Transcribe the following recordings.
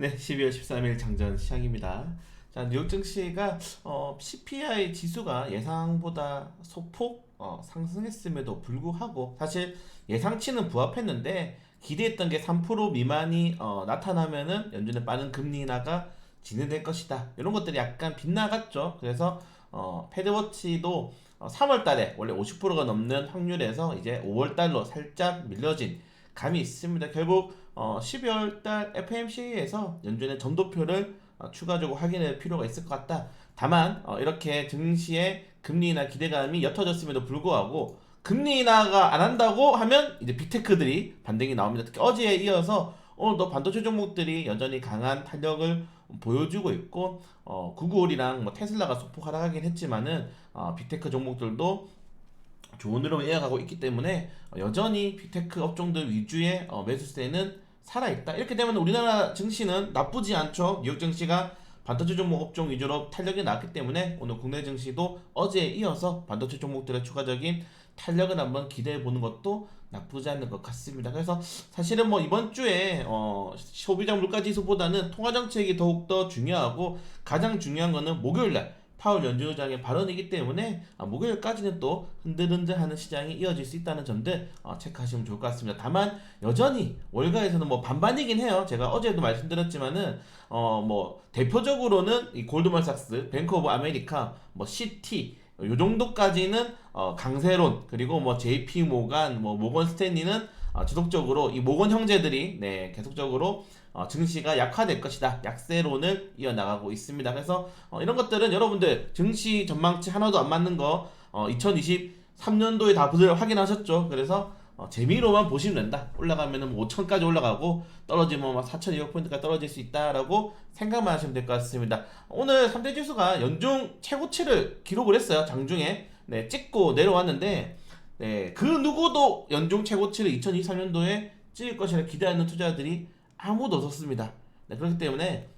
네, 12월 13일 장전 시작입니다. 자, 뉴욕 증시가 어, CPI 지수가 예상보다 소폭 어, 상승했음에도 불구하고 사실 예상치는 부합했는데 기대했던 게 3% 미만이 어, 나타나면은 연준의 빠른 금리 인하가 진행될 것이다. 이런 것들이 약간 빗나갔죠. 그래서 어, 패드워치도 어, 3월 달에 원래 50%가 넘는 확률에서 이제 5월 달로 살짝 밀려진 감이 있습니다. 결국 어, 12월 달 FMC에서 연준의 점도표를 어, 추가적으로 확인할 필요가 있을 것 같다. 다만 어, 이렇게 증시의 금리 인하 기대감이 옅어졌음에도 불구하고 금리 인하가 안 한다고 하면 이제 빅테크들이 반등이 나옵니다. 특히 어제에 이어서 오늘도 반도체 종목들이 여전히 강한 탄력을 보여주고 있고 어, 구글이랑 뭐 테슬라가 소폭 하락하긴 했지만은 어, 빅테크 종목들도 좋은 흐름을 이어가고 있기 때문에 어, 여전히 빅테크 업종들 위주의 어, 매수세는 살아있다. 이렇게 되면 우리나라 증시는 나쁘지 않죠. 뉴욕 증시가 반도체 종목 업종 위주로 탄력이 나왔기 때문에 오늘 국내 증시도 어제에 이어서 반도체 종목들의 추가적인 탄력을 한번 기대해 보는 것도 나쁘지 않은 것 같습니다. 그래서 사실은 뭐 이번 주에 어, 소비자 물가 지수보다는 통화 정책이 더욱 더 중요하고 가장 중요한 거는 목요일 날 파월 연준의장의 발언이기 때문에 아, 목요일까지는 또 흔들흔들하는 시장이 이어질 수 있다는 점들 어, 체크하시면 좋을 것 같습니다. 다만 여전히 월가에서는 뭐 반반이긴 해요. 제가 어제도 말씀드렸지만은 어 뭐 대표적으로는 이 골드만삭스, 뱅크 오브 아메리카, 뭐 CT 요 정도까지는 어 강세론 그리고 뭐 JP 모간, 뭐 모건 스탠리는 어, 지속적으로 이 모건 형제들이 네 계속적으로 어, 증시가 약화될 것이다. 약세론을 이어나가고 있습니다. 그래서 어, 이런 것들은 여러분들 증시 전망치 하나도 안 맞는 거 어, 2023년도에 다 부들 확인하셨죠. 그래서 어, 재미로만 보시면 된다. 올라가면은 뭐 5천까지 올라가고 떨어지면 막 4,200포인트까지 떨어질 수 있다라고 생각만 하시면 될 것 같습니다. 오늘 3대 지수가 연중 최고치를 기록을 했어요. 장중에 네, 찍고 내려왔는데 네, 그 누구도 연중 최고치를 2023년도에 찍을 것이라 기대하는 투자들이 아무도 없었습니다. 네, 그렇기 때문에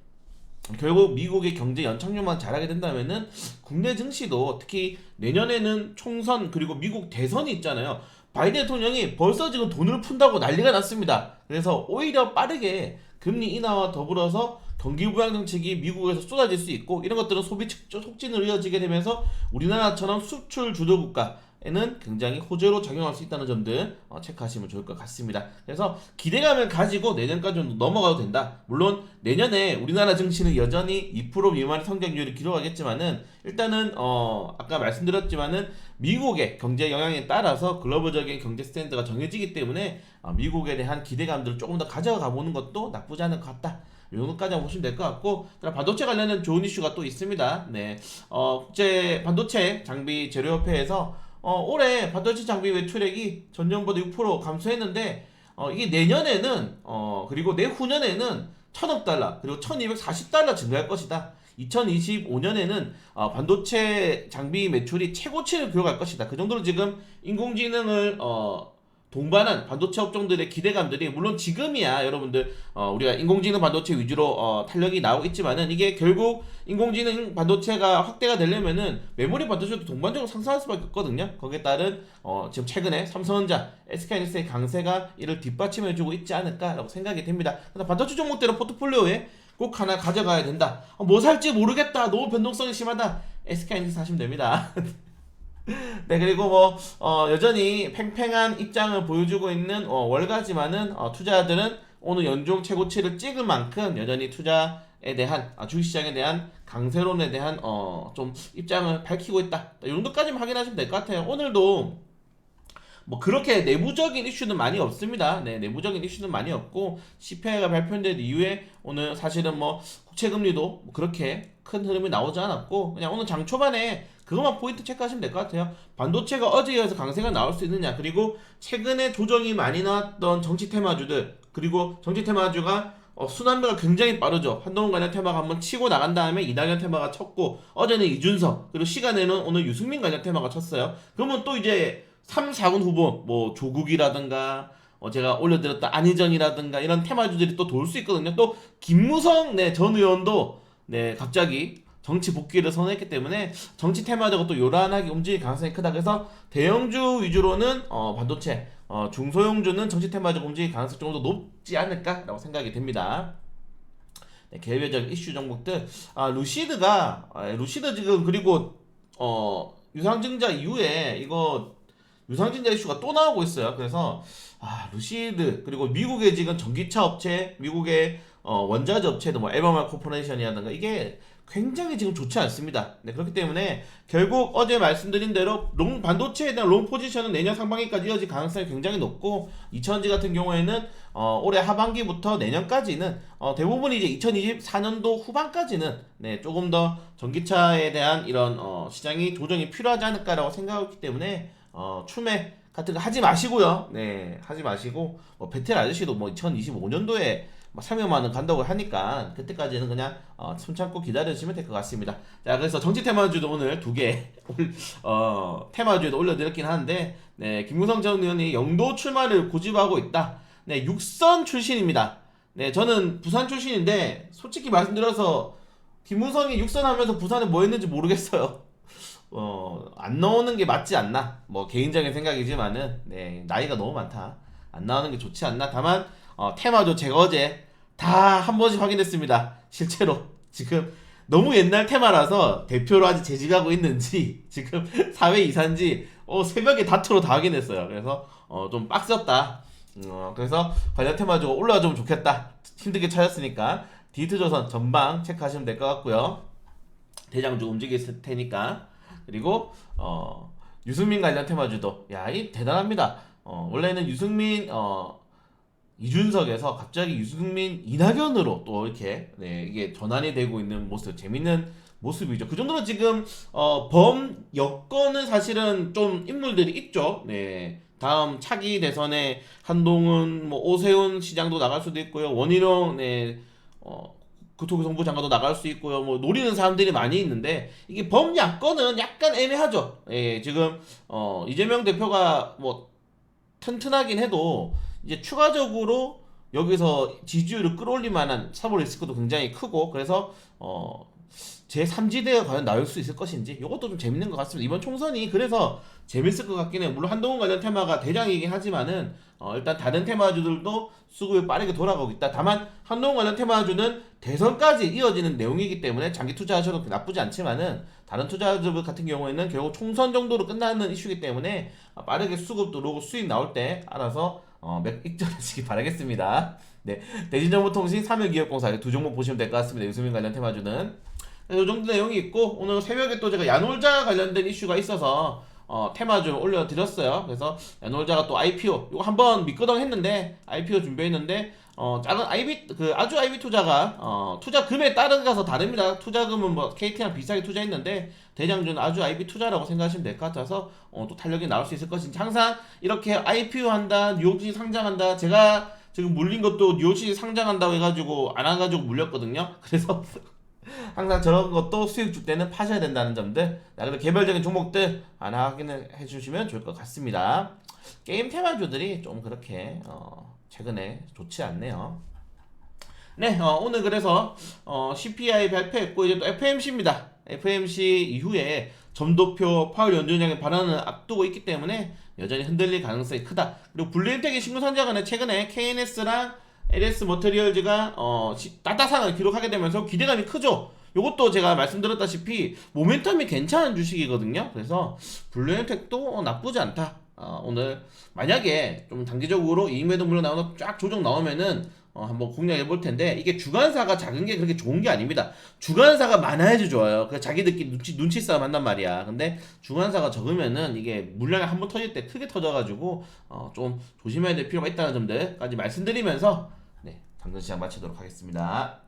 결국 미국의 경제 연착륙만 잘하게 된다면은 국내 증시도 특히 내년에는 총선 그리고 미국 대선이 있잖아요. 바이든 대통령이 벌써 지금 돈을 푼다고 난리가 났습니다. 그래서 오히려 빠르게 금리 인하와 더불어서 경기 부양 정책이 미국에서 쏟아질 수 있고 이런 것들은 소비 촉진을 이어지게 되면서 우리나라처럼 수출 주도 국가 에는 굉장히 호재로 작용할 수 있다는 점들 어, 체크하시면 좋을 것 같습니다. 그래서 기대감을 가지고 내년까지 넘어가도 된다. 물론 내년에 우리나라 증시는 여전히 2% 미만의 성장률을 기록하겠지만은 일단은 어 아까 말씀드렸지만은 미국의 경제 영향에 따라서 글로벌적인 경제 스탠드가 정해지기 때문에 어, 미국에 대한 기대감들을 조금 더 가져가 보는 것도 나쁘지 않을 것 같다. 이 정도까지 보시면 될 것 같고, 반도체 관련된 좋은 이슈가 또 있습니다. 네, 어, 국제 반도체 장비 제료협회에서 어, 올해 반도체 장비 매출액이 전년보다 6% 감소했는데, 어, 이게 내년에는 어, 그리고 내후년에는 1,000억 달러 그리고 1,240달러 증가할 것이다. 2025년에는 어, 반도체 장비 매출이 최고치를 기록할 것이다. 그 정도로 지금 인공지능을 어, 동반한 반도체 업종들의 기대감들이 물론 지금이야 여러분들 어, 우리가 인공지능 반도체 위주로 어, 탄력이 나오고 있지만은 이게 결국 인공지능 반도체가 확대가 되려면은 메모리 반도체도 동반적으로 상승할 수밖에 없거든요. 거기에 따른 어, 지금 최근에 삼성전자, SK하이닉스의 강세가 이를 뒷받침해주고 있지 않을까라고 생각이 됩니다. 그래서 반도체 종목들은 포트폴리오에 꼭 하나 가져가야 된다. 어, 뭐 살지 모르겠다. 너무 변동성이 심하다. SK하이닉스 사시면 됩니다. 네 그리고 뭐 어, 여전히 팽팽한 입장을 보여주고 있는 어, 월가지만은 어, 투자자들은 오늘 연중 최고치를 찍을 만큼 여전히 투자에 대한 아, 주식시장에 대한 강세론에 대한 어, 좀 입장을 밝히고 있다. 이 정도까지만 확인하시면 될 것 같아요. 오늘도 뭐 그렇게 내부적인 이슈는 많이 없습니다. 네, 내부적인 이슈는 많이 없고 CPI가 발표된 이후에 오늘 사실은 뭐 국채 금리도 뭐 그렇게 큰 흐름이 나오지 않았고 그냥 오늘 장 초반에 그것만 포인트 체크하시면 될 것 같아요. 반도체가 어제에 이어서 강세가 나올 수 있느냐 그리고 최근에 조정이 많이 나왔던 정치 테마주들 그리고 정치 테마주가 어, 순환매가 굉장히 빠르죠. 한동훈 관련 테마가 한번 치고 나간 다음에 이낙연 테마가 쳤고 어제는 이준석 그리고 시간에는 오늘 유승민 관련 테마가 쳤어요. 그러면 또 이제 3, 4군 후보 뭐 조국이라든가 어 제가 올려드렸던 안희정이라든가 이런 테마주들이 또 돌 수 있거든요. 또 김무성 네, 전 의원도 네 갑자기 정치 복귀를 선언했기 때문에 정치 테마적으로 또 요란하게 움직일 가능성이 크다. 그래서 대형주 위주로는 어, 반도체, 어, 중소형주는 정치 테마적 움직일 가능성이 좀 더 높지 않을까라고 생각이 됩니다. 네, 개별적 이슈 종목들 아 루시드가 아, 루시드 지금 그리고 어 유상증자 이후에 이거 유상증자 이슈가 또 나오고 있어요. 그래서 아 루시드 그리고 미국의 지금 전기차 업체, 미국의 어, 원자재 업체도 뭐 에버말 코퍼레이션이라든가 이게 굉장히 지금 좋지 않습니다. 네, 그렇기 때문에 결국 어제 말씀드린 대로 롱 반도체에 대한 롱 포지션은 내년 상반기까지 이어질 가능성이 굉장히 높고 이천지 같은 경우에는 어, 올해 하반기부터 내년까지는 어, 대부분 이제 2024년도 후반까지는 네, 조금 더 전기차에 대한 이런 어, 시장이 조정이 필요하지 않을까라고 생각하기 때문에 어, 추매 같은 거 하지 마시고요. 네, 하지 마시고 뭐 베텔 아저씨도 뭐 2025년도에 뭐 300만 원 간다고 하니까 그때까지는 그냥 어, 숨 참고 기다려주시면 될 것 같습니다. 자, 그래서 정치 테마주도 오늘 두개 어, 테마주에도 올려드렸긴 하는데 네, 김무성 전 의원이 영도 출마를 고집하고 있다. 네, 육선 출신입니다. 네, 저는 부산 출신인데 솔직히 말씀드려서 김무성이 육선하면서 부산에 뭐 했는지 모르겠어요. 어, 안 나오는 게 맞지 않나? 뭐 개인적인 생각이지만은 네, 나이가 너무 많다. 안 나오는 게 좋지 않나? 다만 어, 테마도 제가 어제 다 한 번씩 확인했습니다. 실제로 지금 너무 옛날 테마라서 대표로 아직 재직하고 있는지 지금 사회 이사인지 어, 새벽에 다투로 다 확인했어요. 그래서 어, 좀 빡셌다. 어, 그래서 관련 테마주가 올라와주면 좋겠다. 힘들게 찾았으니까 디트조선 전방 체크하시면 될 것 같고요. 대장주 움직일 테니까 그리고 어, 유승민 관련 테마주도 야 이 대단합니다. 어, 원래는 유승민 어, 이준석에서 갑자기 유승민 이낙연으로 또 이렇게 네, 이게 전환이 되고 있는 모습 재밌는 모습이죠. 그 정도로 지금 어, 범 여건은 사실은 좀 인물들이 있죠. 네. 다음 차기 대선에 한동훈, 뭐 오세훈 시장도 나갈 수도 있고요. 원희룡, 네, 어, 교통정보 장관도 나갈 수 있고요. 뭐 노리는 사람들이 많이 있는데 이게 범 야권은 약간 애매하죠. 예, 지금 어, 이재명 대표가 뭐 튼튼하긴 해도 이제 추가적으로 여기서 지지율을 끌어올릴 만한 사보 리스크도 굉장히 크고 그래서 어 제3지대가 과연 나올 수 있을 것인지 이것도 좀 재밌는 것 같습니다. 이번 총선이 그래서 재밌을 것 같긴 해요. 물론 한동훈 관련 테마가 대장이긴 하지만은 어, 일단 다른 테마주들도 수급이 빠르게 돌아가고 있다. 다만 한동훈 관련 테마주는 대선까지 이어지는 내용이기 때문에 장기 투자하셔도 나쁘지 않지만은 다른 투자주들 같은 경우에는 결국 총선 정도로 끝나는 이슈이기 때문에 빠르게 수급 들어오고 수익 나올 때 알아서 어, 맥 익절하시기 바라겠습니다. 네, 대진정보통신 삼일기업공사 두 종목 보시면 될 것 같습니다. 유수민 관련 테마주는 이 정도 내용이 있고 오늘 새벽에 또 제가 야놀자 관련된 이슈가 있어서 어, 테마 좀 올려드렸어요. 그래서 야놀자가 또 IPO 이거 한번 미끄덩 했는데 IPO 준비했는데 어, 작은 IB 그 아주 IB 투자가 어, 투자 금에 따라가서 다릅니다. 투자금은 뭐 KT랑 비슷하게 투자했는데 대장주는 아주 IB 투자라고 생각하시면 될 것 같아서 어, 또 탄력이 나올 수 있을 것인지 항상 이렇게 IPO 한다, 뉴욕시 상장한다. 제가 지금 물린 것도 뉴욕시 상장한다고 해가지고 안 해가지고 물렸거든요. 그래서 항상 저런 것도 수익 줄 때는 파셔야 된다는 점들. 자, 그리고 개별적인 종목들 하나 확인을 해주시면 좋을 것 같습니다. 게임 테마주들이 좀 그렇게 어, 최근에 좋지 않네요. 네, 어, 오늘 그래서 어, CPI 발표했고 이제 또 FMC입니다. FMC 이후에 점도표 파월 연준장의 발언을 앞두고 있기 때문에 여전히 흔들릴 가능성이 크다. 그리고 블루엔텍의 신고상장은 최근에 KNS랑 LS 머테리얼즈가 어, 따따상을 기록하게 되면서 기대감이 크죠. 이것도 제가 말씀드렸다시피 모멘텀이 괜찮은 주식이거든요. 그래서 블루엔텍도 나쁘지 않다. 어, 오늘 만약에 좀 단기적으로 이익 매도 물론 나오는 쫙 조정 나오면은 어, 한번 공략해 볼 텐데 이게 주간사가 작은 게 그렇게 좋은 게 아닙니다. 주간사가 많아야지 좋아요. 그 자기들끼리 눈치 눈치 싸움 한단 말이야. 근데 주간사가 적으면은 이게 물량이 한 번 터질 때 크게 터져가지고 어, 좀 조심해야 될 필요가 있다는 점들까지 말씀드리면서 네 당근 시장 마치도록 하겠습니다.